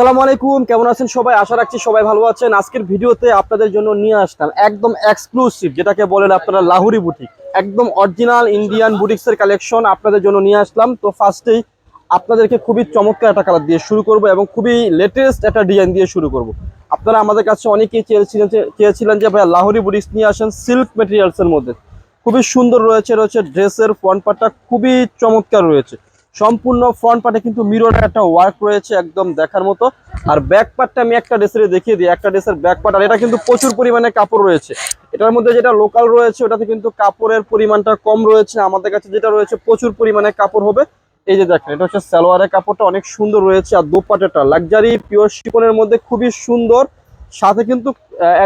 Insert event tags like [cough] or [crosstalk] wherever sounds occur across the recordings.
আসসালামু আলাইকুম, কেমন আছেন সবাই? আশা রাখছি সবাই ভালো আছেন। আজকের ভিডিওতে আপনাদের জন্য নিয়ে আসলাম একদম এক্সক্লুসিভ যেটাকে বলেন আপনারা লাহুরি বুটিক। একদম অরিজিনাল ইন্ডিয়ান বুটিক্সের কালেকশন আপনাদের জন্য নিয়ে আসলাম। তো ফার্স্টেই আপনাদেরকে খুবই চমৎকার একটা কালার দিয়ে শুরু করব এবং খুবই লেটেস্ট একটা ডিজাইন দিয়ে শুরু করব। আপনারা আমাদের কাছে অনেকেই চেয়েছিলেন চেয়েছিলেন যে, ভাইয়া লাহুরি বুটিক্স নিয়ে আসেন সিল্ক মেটেরিয়ালসের মধ্যে। খুবই সুন্দর রয়েছে রয়েছে ড্রেসের ফ্রন্ট পার্টটা খুবই চমৎকার রয়েছে। সম্পূর্ণ ফ্রন্ট পার্টে কিন্তু মিররের একটা ওয়ার্ক রয়েছে একদম দেখার মতো। আর ব্যাক পার্টটা আমি একটা ড্রেসের দেখিয়ে দিই, একটা ড্রেসের ব্যাক পার্ট আর এটা কিন্তু প্রচুর পরিমাণে কাপড় রয়েছে। এটার মধ্যে যেটা লোকাল রয়েছে, ওটাতে কিন্তু কাপড়ের পরিমাণটা কম রয়েছে। আমাদের কাছে যেটা রয়েছে, প্রচুর পরিমাণে কাপড় হবে। এই যে দেখেন, এটা হচ্ছে সালোয়ারের কাপড়টা অনেক সুন্দর রয়েছে। আর দোপাটাটা লাক্সারি পিওর শিপনের মধ্যে খুবই সুন্দর। সাথে কিন্তু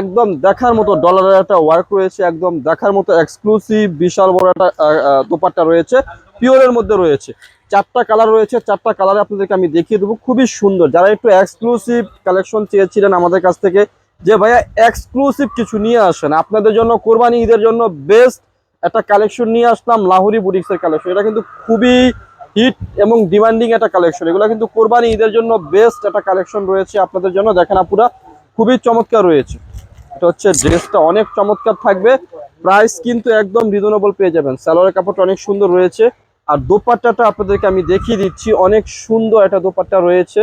একদম দেখার মতো ডলারের একটা ওয়ার্ক রয়েছে, একদম দেখার মতো এক্সক্লুসিভ বিশাল বড় একটা দোপাট্টা রয়েছে। পিওরের মধ্যে রয়েছে। চারটা কালার রয়েছে, চারটা কালারে আপনাদেরকে আমি দেখিয়ে দেবো। খুবই সুন্দর। যারা একটু এক্সক্লুসিভ কালেকশন চেয়েছিলেন আমাদের কাছ থেকে, যে ভাইয়া এক্সক্লুসিভ কিছু নিয়ে আসেন, আপনাদের জন্য কোরবানি ঈদের জন্য বেস্ট একটা কালেকশন নিয়ে আসলাম, লাহুরি বুটিক্সের কালেকশন এটা কিন্তু খুবই হিট এবং ডিমান্ডিং একটা কালেকশন এগুলো কিন্তু কোরবানি ঈদের জন্য বেস্ট একটা কালেকশন রয়েছে আপনাদের জন্য। দেখেন আপুরা, খুবই চমৎকার রয়েছে। এটা হচ্ছে ড্রেসটা অনেক চমৎকার থাকবে। প্রাইস কিন্তু একদম রিজনেবল পেয়ে যাবেন। সালোয়ারের কাপড়টা অনেক সুন্দর রয়েছে। আর দোপাট্টাটা আপনাদেরকে আমি দেখিয়ে দিচ্ছি, অনেক সুন্দর একটা দোপাট্টা রয়েছে,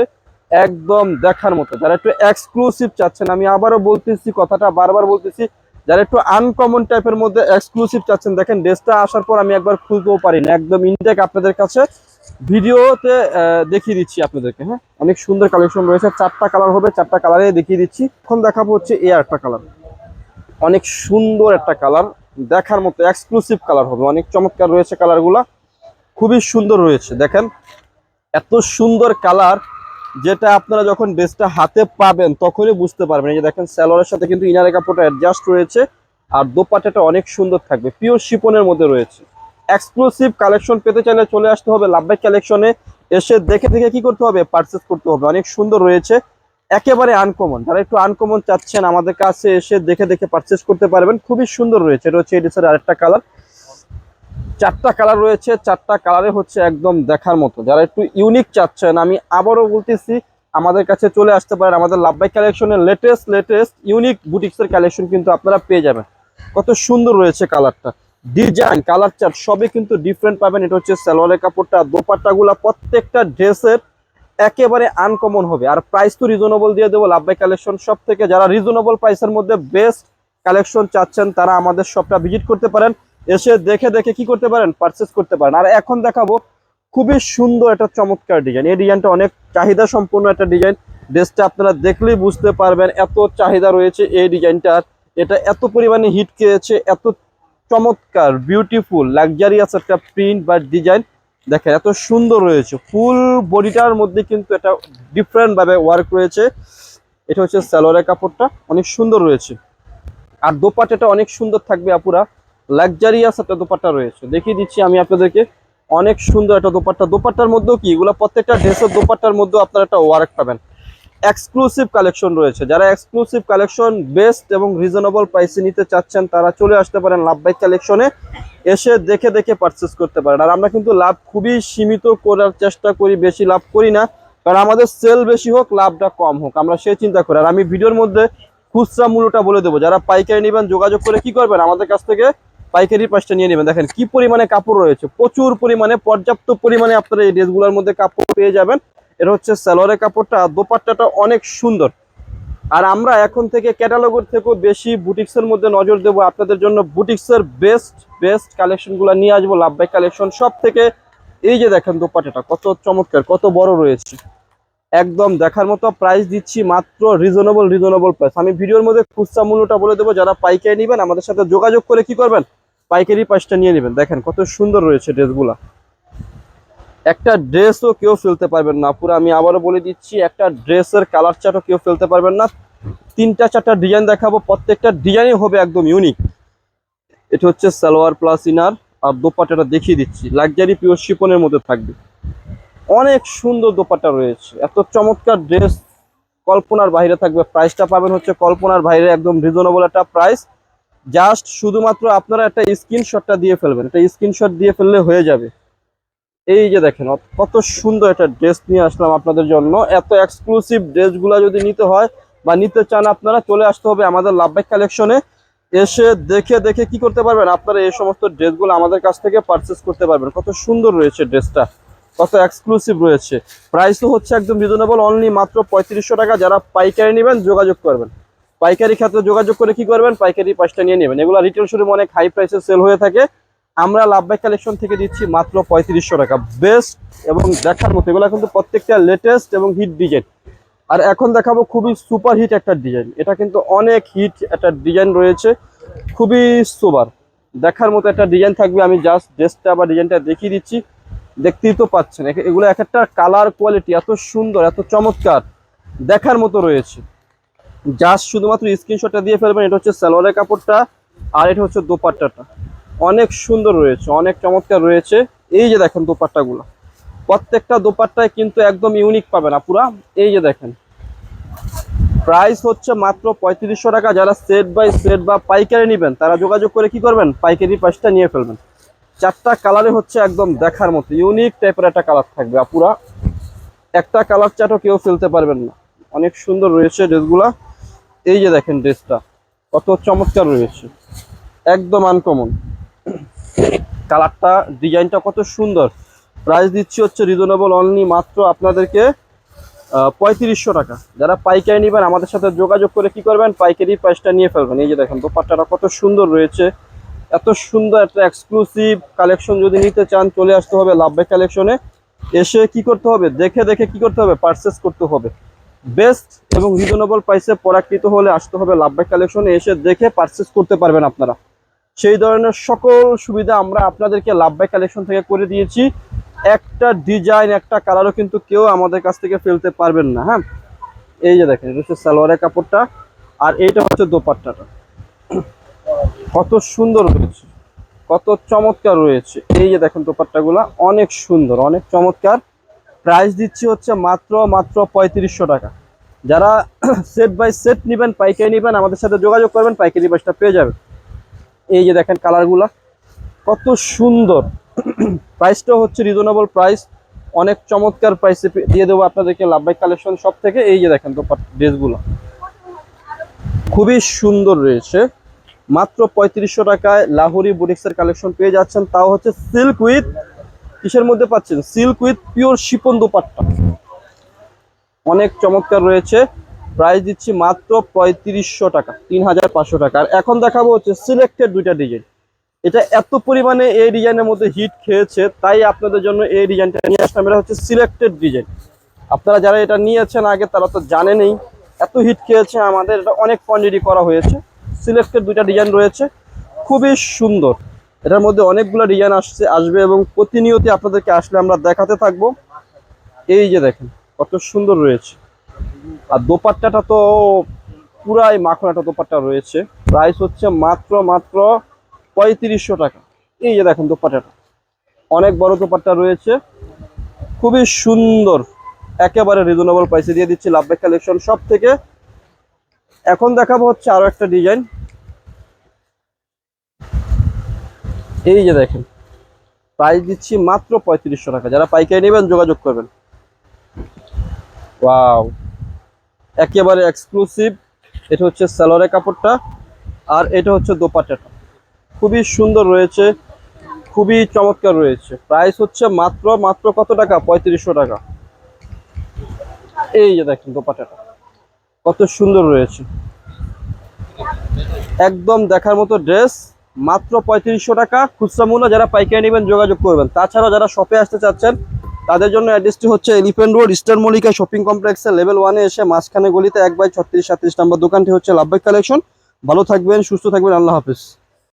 একদম দেখার মতো। যারা একটু এক্সক্লুসিভ চাচ্ছেন, আমি আবারও বলতেছি কথাটা, বারবার বলতেছি, যারা একটু আনকমন টাইপের মধ্যে এক্সক্লুসিভ চাচ্ছেন, দেখেন ড্রেসটা আসার পর আমি একবার খুলতেও পারি না, একদম ইনটেক আপনাদের কাছে। ভিডিওতে দেখিয়ে দিচ্ছি আপনাদেরকে হ্যাঁ? অনেক সুন্দর কালেকশন রয়েছে, চারটা কালার হবে, চারটা কালারে দেখিয়ে দিচ্ছি। এখন দেখাবো হচ্ছে এই একটা কালার অনেক সুন্দর একটা কালার দেখার মতো এক্সক্লুসিভ কালার হবে। অনেক চমৎকার রয়েছে কালারগুলা খুবই সুন্দর রয়েছে। দেখেন, এত সুন্দর কালার যেটা আপনারা যখন ড্রেসটা হাতে পাবেন তখনই বুঝতে পারবেন। এই যে দেখেন স্যালোয়ারের সাথে কিন্তু ইনারের কাপড়টা অ্যাডজাস্ট রয়েছে আর দোপাটাটা অনেক সুন্দর থাকবে। পিওর শিপনের মধ্যে রয়েছে। এক্সক্লুসিভ কালেকশন পেতে চাইলে চলে আসতে হবে লাভবাই কালেকশনে এসে দেখে দেখে কি করতে হবে? পারচেস করতে হবে। অনেক সুন্দর রয়েছে। একেবারে আনকমন যারা একটু আনকমন চাচ্ছেন, আমাদের কাছে এসে দেখে দেখে পারচেস করতে পারবেন। খুবই সুন্দর রয়েছে। এটা হচ্ছে এই ড্রেসের আরেকটা কালার চারটা কালার রয়েছে, চারটা কালারে হচ্ছে একদম দেখার মতো। যারা একটু ইউনিক চাচ্ছেন, আমি আবারও বলতেছি, আমাদের কাছে চলে আসতে পারেন আমাদের লাভবাই কালেকশনের লেটেস্ট লেটেস্ট ইউনিক বুটিক্সের কালেকশন কিন্তু আপনারা পেয়ে যাবেন। কত সুন্দর রয়েছে কালারটা ডিজাইন কালার চার্ট সবই কিন্তু ডিফারেন্ট পাবেন। এটা হচ্ছে সালোয়ারের কাপড়টা, দোপাট্টাগুলা, প্রত্যেকটা ড্রেসের একেবারে আনকমন হবে। আর প্রাইস তো রিজনেবল দিয়ে দেবো। লাভবাই কালেকশন সব থেকে যারা রিজনেবল প্রাইসের মধ্যে বেস্ট কালেকশন চাচ্ছেন, তারা আমাদের শপটা ভিজিট করতে পারেন। এসে দেখে দেখে কি করতে পারেন? পারচেস করতে পারেন। আর এখন দেখাবো খুবই সুন্দর একটা চমৎকার ডিজাইন এই ডিজাইনটা অনেক চাহিদা সম্পন্ন একটা ডিজাইন ড্রেসটা আপনারা দেখলেই বুঝতে পারবেন এত চাহিদা রয়েছে এই ডিজাইনটার এটা এত পরিমাণে হিট খেয়েছে, এত চমৎকার বিউটিফুল লাক্সারিয়াস একটা প্রিন্ট বা ডিজাইন দেখেন, এত সুন্দর রয়েছে। ফুল বডিটার মধ্যে কিন্তু এটা ডিফারেন্ট ভাবে ওয়ার্ক রয়েছে। এটা হচ্ছে স্যালোয়ারের কাপড়টা। অনেক সুন্দর রয়েছে। আর দোপাট্টাটা অনেক সুন্দর থাকবে আপুরা। লাক্সারিয়াস একটা দোপাট্টা রয়েছে। দেখিয়ে দিচ্ছি আমি আপনাদেরকে। অনেক সুন্দর একটা দোপাট্টা। দোপাট্টার মধ্যেও কি, এগুলো প্রত্যেকটা ড্রেসের দোপাট্টার মধ্যেও আপনারা একটা ওয়ার্ক পাবেন। এক্সক্লুসিভ কালেকশন রয়েছে। যারা এক্সক্লুসিভ কালেকশন বেস্ট এবং রিজনেবল প্রাইসে নিতে চাচ্ছেন, তারা চলে আসতে পারেন লাভবাইক কালেকশনে এসে দেখে দেখে পারচেস করতে পারেন। আর আমরা কিন্তু লাভ খুবই সীমিত করার চেষ্টা করি, বেশি লাভ করি না। কারণ আমাদের সেল বেশি হোক, লাভটা কম হোক। আমরা সেই চিন্তা করি। আর আমি ভিডিওর মধ্যে খুচরা মূল্যটা বলে দেবো। যারা পাইকারি নেবেন, যোগাযোগ করে কি করবেন? আমাদের কাছ থেকে পাইকারি পাঁচটা নিয়ে নেবেন। দেখেন কি পরিমাণে কাপড় রয়েছে। প্রচুর পরিমাণে, পর্যাপ্ত পরিমাণে আপনারা এই ড্রেসগুলোর মধ্যে কাপড় পেয়ে যাবেন। এটা হচ্ছে স্যালোয়ারের কাপড়টা দোপাট্টাটা অনেক সুন্দর। আর আমরা এখন থেকে ক্যাটালগের থেকেও বেশি বুটিক্সের মধ্যে নজর দেবো। আপনাদের জন্য বুটিক্সের বেস্ট বেস্ট কালেকশনগুলো নিয়ে আসব। লাভবাই কালেকশন সব থেকে। এই যে দেখেন দোপাট্টাটা, কত চমৎকার, কত বড় রয়েছে। একদম দেখার মতো প্রাইস দিচ্ছি, মাত্র রিজনেবল রিজনেবল প্রাইস আমি ভিডিওর মধ্যে খুচরা মূল্যটা বলে দেবো। যারা পাইকারি নেবেন, আমাদের সাথে যোগাযোগ করে কি করবেন? পাইকারি প্রাইসটা নিয়ে নেবেন। দেখেন কত সুন্দর রয়েছে ড্রেসগুলা। একটা ড্রেসও কেউ ফেলতে পারবেন না। পুরো আমি আবারও বলে দিচ্ছি, একটা ড্রেসের কালার চার্টও কেউ ফেলতে পারবেন না। তিনটা, চারটা ডিজাইন দেখাবো। প্রত্যেকটা ডিজাইনই হবে একদম ইউনিক এটা হচ্ছে সালোয়ার প্লাস ইনার আর দোপাট্টাটা দেখিয়ে দিচ্ছি। লাক্সারি পিওর শিপনের মধ্যে থাকবে। অনেক সুন্দর দোপাট্টা রয়েছে। এত চমৎকার ড্রেস কল্পনার বাইরে থাকবে। প্রাইসটা পাবেন হচ্ছে কল্পনার বাইরে একদম রিজনেবল একটা প্রাইস জাস্ট শুধুমাত্র আপনারা একটা স্ক্রিনশটটা দিয়ে ফেলবেন। একটা স্ক্রিনশট দিয়ে ফেললে হয়ে যাবে। এই যে দেখেন কত সুন্দর একটা ড্রেস নিয়ে আসলাম আপনাদের জন্য। এত এক্সক্লুসিভ ড্রেসগুলো যদি নিতে হয় বা নিতে চান আপনারা, চলে আসতে হবে আমাদের লাভবাইক কালেকশনে এসে দেখে দেখে কি করতে পারবেন? আপনারা এই সমস্ত ড্রেসগুলো আমাদের কাছ থেকে পারচেস করতে পারবেন। কত সুন্দর রয়েছে ড্রেসটা কত এক্সক্লুসিভ রয়েছে। প্রাইসও হচ্ছে একদম রিজনেবল অনলি মাত্র পঁয়ত্রিশশো টাকা। যারা পাইকারি নেবেন, যোগাযোগ করবেন। পাইকারি ক্ষেত্রে যোগাযোগ করে কি করবেন? পাইকারি পাঁচটা নিয়ে নেবেন। এগুলো রিটেল শোরুম অনেক হাই প্রাইসে সেল হয়ে থাকে। আমরা লাভবাই কালেকশন থেকে দিচ্ছি মাত্র পঁয়ত্রিশশো টাকা। বেস্ট এবং দেখার মতো। এগুলো কিন্তু প্রত্যেকটা লেটেস্ট এবং হিট ডিজাইন আর এখন দেখাবো খুবই সুপার হিট একটা ডিজাইন এটা কিন্তু অনেক হিট একটা ডিজাইন রয়েছে। খুবই সুপার দেখার মতো একটা ডিজাইন থাকবে। আমি জাস্ট ড্রেসটা বা ডিজাইনটা দেখিয়ে দিচ্ছি। দেখতেই তো পাচ্ছেন। এগুলো এক একটা কালার কোয়ালিটি এত সুন্দর, এত চমৎকার। দেখার মতো রয়েছে। জাস্ট শুধুমাত্র স্ক্রিনশটটা দিয়ে ফেলবেন, এটা হচ্ছে সালোয়ারের কাপড়টা আর এটা হচ্ছে দোপাট্টাটা। অনেক সুন্দর রয়েছে, অনেক চমৎকার রয়েছে। এই যে দেখেন দোপাট্টাগুলো, প্রত্যেকটা দোপাট্টায় কিন্তু একদম ইউনিক পাবে না আপুরা। এই যে দেখেন প্রাইস হচ্ছে মাত্র পঁয়ত্রিশশো টাকা। যারা সেট বাই সেট বা পাইকারি নেবেন, তারা যোগাযোগ করে কি করবেন? পাইকারি প্রাইসটা নিয়ে ফেলবেন। চারটা কালারে হচ্ছে একদম দেখার মতো ইউনিক টাইপের একটা কালার থাকবে আপুরা। একটা কালার চাটও কেউ ফেলতে পারবেন না। অনেক সুন্দর রয়েছে ড্রেসগুলা এই যে দেখেন ড্রেসটা, কত চমৎকার রয়েছে, একদম আনকমন কালারটা, ডিজাইনটা কত সুন্দর। প্রাইস দিচ্ছি হচ্ছে রিজনেবল অনলি মাত্র আপনাদেরকে পঁয়ত্রিশশো টাকা। যারা পাইকারি নেবেন, আমাদের সাথে যোগাযোগ করে কি করবেন, পাইকারি প্রাইসটা নিয়ে ফেলবেন। এই যে দেখেন, দোপাট্টাটা কত সুন্দর রয়েছে। এত সুন্দর একটা এক্সক্লুসিভ কালেকশন যদি নিতে চান, চলে আসতে হবে লাভবাই কালেকশনে এসে কি করতে হবে? দেখে দেখে কি করতে হবে? পারচেস করতে হবে। বেস্ট এবং রিজনেবল প্রাইসে পরাকৃত হলে আসতে হবে লাভবাই কালেকশনে এসে দেখে পারচেস করতে পারবেন আপনারা। সেই ধরনের সকল সুবিধা আমরা আপনাদেরকে লাভবাই কালেকশন থেকে করে দিয়েছি। একটা ডিজাইন একটা কালারও কিন্তু কেউ আমাদের কাছ থেকে ফেলতে পারবেন না হ্যাঁ? এই যে দেখেন, এটা হচ্ছে সালোয়ারের কাপড়টা আর এইটা হচ্ছে দোপাট্টাটা। কত সুন্দর রয়েছে কত চমৎকার রয়েছে। এই যে দেখেন দোপাট্টাগুলা, অনেক সুন্দর, অনেক চমৎকার। প্রাইস দিচ্ছি হচ্ছে মাত্র মাত্র পঁয়ত্রিশশো টাকা। যারা সেট বাই সেট নেবেন, পাইকারি নেবেন, আমাদের সাথে যোগাযোগ করবেন, পাইকারি বাসটা পেয়ে যাবেন। এই যে দেখেন কালারগুলা কত সুন্দর। [clears throat] প্রাইসটাও হচ্ছে রিজনেবল প্রাইস অনেক চমৎকার প্রাইসে দিয়ে দেবো আপনাদেরকে লাভবাই কালেকশন সব থেকে। এই যে দেখেন তো ড্রেসগুলো খুবই সুন্দর রয়েছে। মাত্র পঁয়ত্রিশশো টাকায় লাহোরি বুটিক্সের কালেকশন পেয়ে যাচ্ছেন। তাও হচ্ছে সিল্ক উইথ কিসের মধ্যে পাচ্ছেন? Silk with pure chiffon dupatta. অনেক চমৎকার রয়েছে। প্রাইস দিচ্ছি মাত্র পঁয়ত্রিশশো টাকা তিন হাজার পাঁচশো টাকা। আর এখন দেখাবো হচ্ছে সিলেক্টেড দুইটা ডিজাইন এটা এত পরিমাণে এই ডিজাইনের মধ্যে হিট খেয়েছে, তাই আপনাদের জন্য এই ডিজাইনটা নিয়ে আসলাম। এটা হচ্ছে সিলেক্টেড ডিজাইন আপনারা যারা এটা নিয়েছেন আগে, তারা তো জানেনই, এত হিট খেয়েছে আমাদের। এটা অনেক কোয়ান্টিটি করা হয়েছে। সিলেক্টেড দুইটা ডিজাইন রয়েছে। খুবই সুন্দর। এটার মধ্যে অনেকগুলো ডিজাইন আসছে, আসবে এবং প্রতিনিয়ত আপনাদেরকে আসলে আমরা দেখাতে থাকব। এই যে দেখেন, কত সুন্দর রয়েছে। আর দোপাট্টাটা তো পুরাই মাখন একটা দোপাট্টা রয়েছে। প্রাইস হচ্ছে মাত্র মাত্র পঁয়ত্রিশশো টাকা। এই যে দেখেন দোপাট্টাটা। অনেক বড় দোপাট্টা রয়েছে। খুবই সুন্দর, একেবারে রিজনেবল প্রাইসে দিয়ে দিচ্ছি লাভবাই কালেকশন সব থেকে। এখন দেখাবো হচ্ছে আরও একটা ডিজাইন। এই যে দেখেন প্রাইস দিচ্ছি মাত্র পঁয়ত্রিশশো টাকা। যারা পাইকারি নেবেন, যোগাযোগ করবেন। ওয়াও একেবারে এক্সক্লুসিভ এটা হচ্ছে সালোয়ারের কাপড়টা, আর এটা হচ্ছে দোপাট্টাটা। খুবই সুন্দর রয়েছে, খুবই চমৎকার রয়েছে। প্রাইস হচ্ছে মাত্র মাত্র কত টাকা? পঁয়ত্রিশশো টাকা। এই যে দেখেন দোপাট্টাটা, কত সুন্দর রয়েছে। একদম দেখার মতো ড্রেস মাত্র পঁয়ত্রিশশো টাকা খুচরা মূল্য যারা পাইকারি নেবেন যোগাযোগ করবেন। তাছাড়াও যারা শপে আসতে চাচ্ছেন, তাদের জন্য অ্যাড্রেসটি হচ্ছে Elephant Road Eastern Mallika shopping কমপ্লেক্সের লেভেল ওয়ানে এসে মাঝখানে গলিতে এক বাই ছত্রিশ সাত্রিশ নম্বর দোকানটি হচ্ছে লাভবাই কালেকশন ভালো থাকবেন, সুস্থ থাকবেন, আল্লাহ হাফিজ।